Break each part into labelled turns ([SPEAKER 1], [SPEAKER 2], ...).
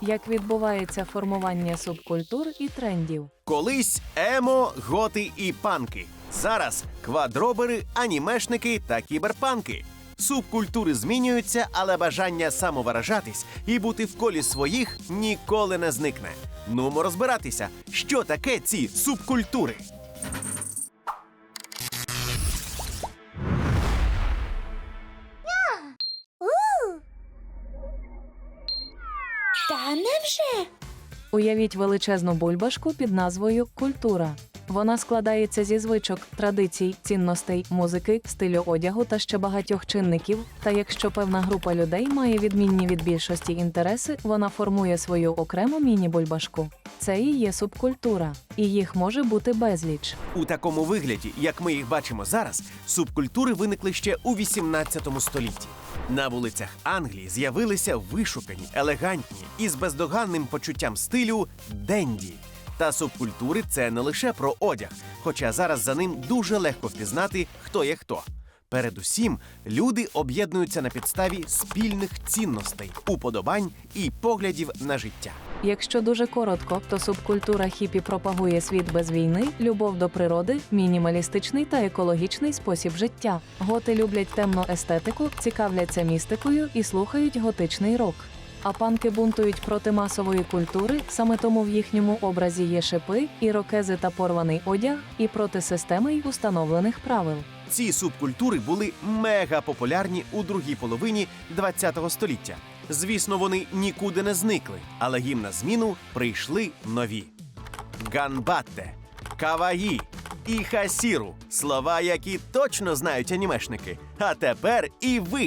[SPEAKER 1] Як відбувається формування субкультур і трендів?
[SPEAKER 2] Колись емо, готи і панки. Зараз квадробери, анімешники та кіберпанки. Субкультури змінюються, але бажання самовиражатись і бути в колі своїх ніколи не зникне. Нумо розбиратися, що таке ці субкультури.
[SPEAKER 3] Невже?
[SPEAKER 1] Уявіть величезну бульбашку під назвою Культура. Вона складається зі звичок, традицій, цінностей, музики, стилю одягу та ще багатьох чинників. Та якщо певна група людей має відмінні від більшості інтереси, вона формує свою окрему міні-бульбашку. Це і є субкультура, і їх може бути безліч.
[SPEAKER 2] У такому вигляді, як ми їх бачимо зараз, субкультури виникли ще у 18 столітті. На вулицях Англії з'явилися вишукані, елегантні і з бездоганним почуттям стилю денді. Та субкультури це не лише про одяг, хоча зараз за ним дуже легко впізнати, хто є хто. Передусім, люди об'єднуються на підставі спільних цінностей, уподобань і поглядів на життя.
[SPEAKER 1] Якщо дуже коротко, то субкультура хіпі пропагує світ без війни, любов до природи, мінімалістичний та екологічний спосіб життя. Готи люблять темну естетику, цікавляться містикою і слухають готичний рок. А панки бунтують проти масової культури, саме тому в їхньому образі є шипи, ірокези та порваний одяг, і проти системи й установлених правил.
[SPEAKER 2] Ці субкультури були мега популярні у другій половині ХХ століття. Звісно, вони нікуди не зникли, але їм на зміну прийшли нові: ганбатте, каваї і хасіру слова, які точно знають анімешники. А тепер і ви.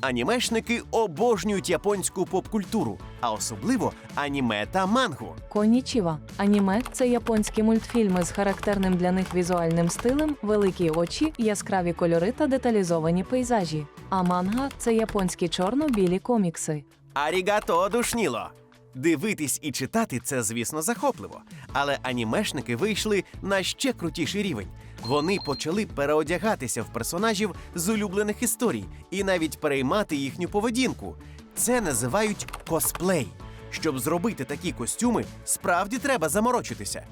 [SPEAKER 2] Анімешники обожнюють японську поп-культуру, а особливо аніме та мангу.
[SPEAKER 1] Конічіва. Аніме це японські мультфільми з характерним для них візуальним стилем, великі очі, яскраві кольори та деталізовані пейзажі. А манга це японські чорно-білі комікси.
[SPEAKER 2] Арігато, душніло! Дивитись і читати це, звісно, захопливо. Але анімешники вийшли на ще крутіший рівень. Вони почали переодягатися в персонажів з улюблених історій і навіть переймати їхню поведінку. Це називають косплей. Щоб зробити такі костюми, справді треба заморочитися.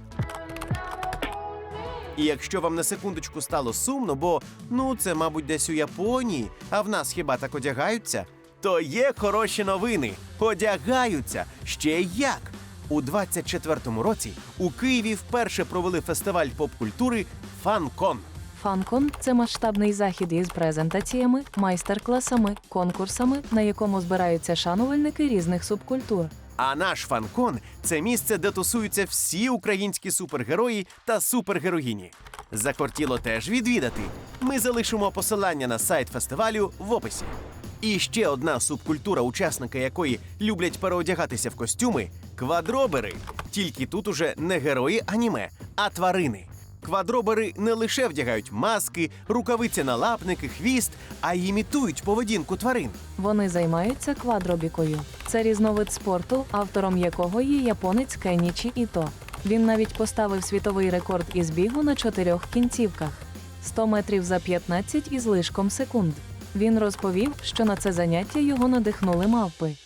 [SPEAKER 2] І якщо вам на секундочку стало сумно, бо ну це, мабуть, десь у Японії, а в нас хіба так одягаються, то є хороші новини. Одягаються ще як. У 24-му році у Києві вперше провели фестиваль поп-культури Фанкон.
[SPEAKER 1] Фанкон це масштабний захід із презентаціями, майстер-класами, конкурсами, на якому збираються шанувальники різних субкультур.
[SPEAKER 2] А наш фанкон це місце, де тусуються всі українські супергерої та супергероїні. Закортіло теж відвідати. Ми залишимо посилання на сайт фестивалю в описі. І ще одна субкультура, учасники якої люблять переодягатися в костюми квадробери. Тільки тут уже не герої аніме, а тварини. Квадробери не лише вдягають маски, рукавиці на лапники, хвіст, а й імітують поведінку тварин.
[SPEAKER 1] Вони займаються квадробікою. Це різновид спорту, автором якого є японець Кенічі Іто. Він навіть поставив світовий рекорд із бігу на чотирьох кінцівках 100 метрів за 15 із лишком секунд. Він розповів, що на це заняття його надихнули мавпи.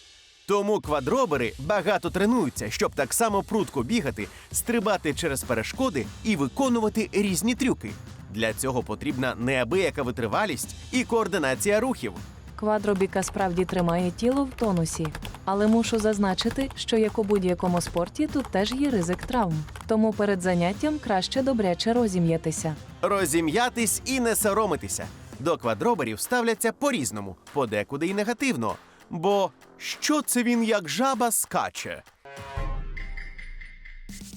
[SPEAKER 2] Тому квадробери багато тренуються, щоб так само прудко бігати, стрибати через перешкоди і виконувати різні трюки. Для цього потрібна неабияка витривалість і координація рухів.
[SPEAKER 1] Квадробіка справді тримає тіло в тонусі. Але мушу зазначити, що як у будь-якому спорті тут теж є ризик травм. Тому перед заняттям краще добряче розім'ятися.
[SPEAKER 2] Розім'ятись і не соромитися. До квадроберів ставляться по-різному, подекуди й негативно. Бо що це він як жаба скаче?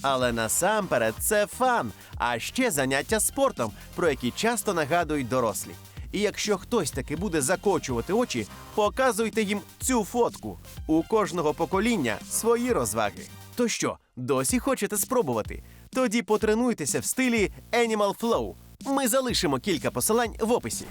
[SPEAKER 2] Але насамперед це фан, а ще заняття спортом, про які часто нагадують дорослі. І якщо хтось таки буде закочувати очі, показуйте їм цю фотку. У кожного покоління свої розваги. То що, досі хочете спробувати? Тоді потренуйтеся в стилі Animal Flow. Ми залишимо кілька посилань в описі.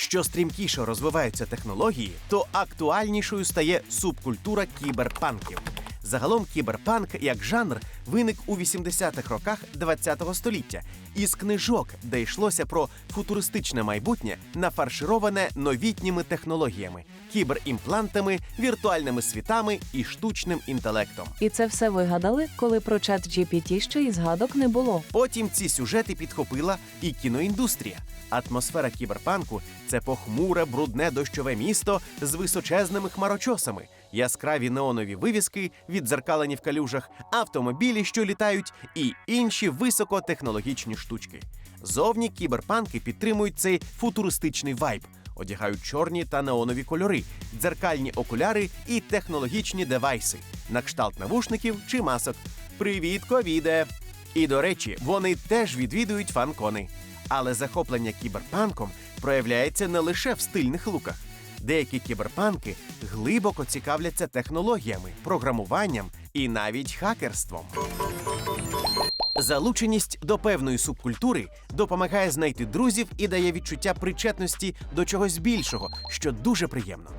[SPEAKER 2] Що стрімкіше розвиваються технології, то актуальнішою стає субкультура кіберпанків. Загалом кіберпанк як жанр виник у 80-х роках ХХ століття із книжок, де йшлося про футуристичне майбутнє, нафаршироване новітніми технологіями. Кіберімплантами, віртуальними світами і штучним інтелектом.
[SPEAKER 1] І це все вигадали, коли про чат GPT ще й згадок не було.
[SPEAKER 2] Потім ці сюжети підхопила і кіноіндустрія. Атмосфера кіберпанку це похмуре, брудне дощове місто з височезними хмарочосами, яскраві неонові вивіски, віддзеркалені в калюжах, автомобілі, що літають, і інші високотехнологічні штучки. Зовні кіберпанки підтримують цей футуристичний вайб. Одягають чорні та неонові кольори, дзеркальні окуляри і технологічні девайси на кшталт навушників чи масок. Привіт, ковіде! І до речі, вони теж відвідують фан-кони. Але захоплення кіберпанком проявляється не лише в стильних луках. Деякі кіберпанки глибоко цікавляться технологіями, програмуванням і навіть хакерством. Залученість до певної субкультури допомагає знайти друзів і дає відчуття причетності до чогось більшого, що дуже приємно.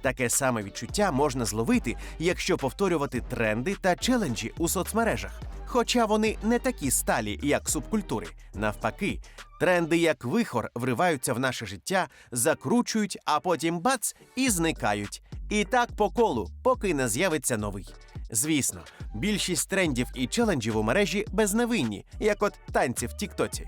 [SPEAKER 2] Таке саме відчуття можна зловити, якщо повторювати тренди та челенджі у соцмережах. Хоча вони не такі сталі, як субкультури. Навпаки, тренди, як вихор, вриваються в наше життя, закручують, а потім бац і зникають. І так по колу, поки не з'явиться новий. Звісно, більшість трендів і челенджів у мережі безневинні, як от танці в Тіктоці.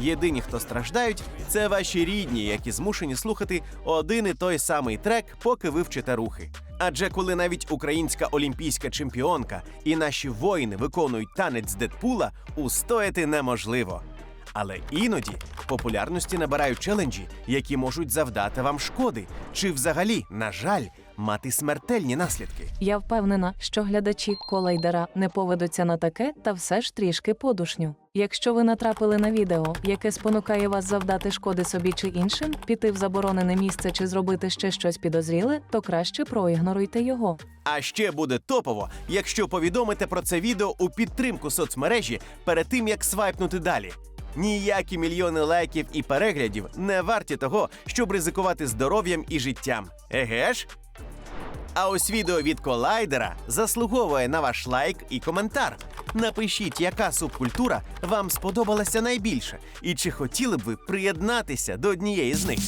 [SPEAKER 2] Єдині, хто страждають, це ваші рідні, які змушені слухати один і той самий трек, поки ви вчите рухи. Адже коли навіть українська олімпійська чемпіонка і наші воїни виконують танець Дедпула, устояти неможливо. Але іноді популярності набирають челенджі, які можуть завдати вам шкоди, чи взагалі, на жаль, мати смертельні наслідки.
[SPEAKER 1] Я впевнена, що глядачі колайдера не поведуться на таке та все ж трішки подушню. Якщо ви натрапили на відео, яке спонукає вас завдати шкоди собі чи іншим, піти в заборонене місце чи зробити ще щось підозріле, то краще проігноруйте його.
[SPEAKER 2] А ще буде топово, якщо повідомите про це відео у підтримку соцмережі перед тим, як свайпнути далі. Ніякі мільйони лайків і переглядів не варті того, щоб ризикувати здоров'ям і життям. Еге ж? А ось відео від колайдера заслуговує на ваш лайк і коментар. Напишіть, яка субкультура вам сподобалася найбільше, і чи хотіли б ви приєднатися до однієї з них.